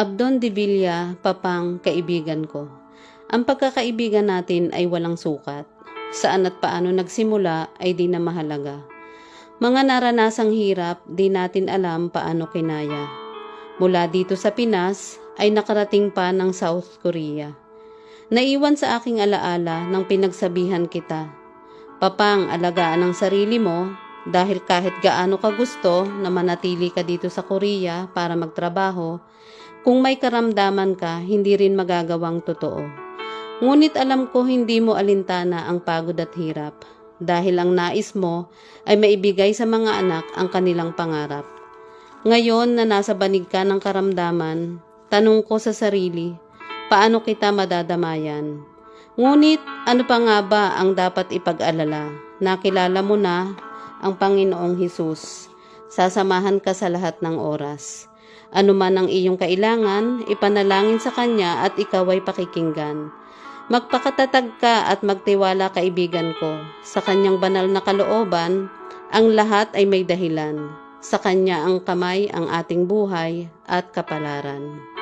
Abdon de Villa, papang kaibigan ko. Ang pagkakaibigan natin ay walang sukat. Saan at paano nagsimula ay di na mahalaga. Mga naranasang hirap, di natin alam paano kinaya. Mula dito sa Pinas ay nakarating pa ng South Korea. Naiwan sa aking alaala nang pinagsabihan kita. Papang, alagaan ang sarili mo dahil kahit gaano ka gusto na manatili ka dito sa Korea para magtrabaho, kung may karamdaman ka, hindi rin magagawang totoo. Ngunit alam ko hindi mo alintana ang pagod at hirap dahil ang nais mo ay maibigay sa mga anak ang kanilang pangarap. Ngayon na nasa banig ka ng karamdaman, tanong ko sa sarili, paano kita madadamayan? Ngunit ano pa nga ba ang dapat ipag-alala? Nakilala mo na ang Panginoong Hesus. Sasamahan ka sa lahat ng oras. Ano man ang iyong kailangan, ipanalangin sa Kanya at ikaw ay pakikinggan. Magpakatatag ka at magtiwala kaibigan ko. Sa Kanyang banal na kalooban, ang lahat ay may dahilan. Sa Kanya ang kamay ang ating buhay at kapalaran.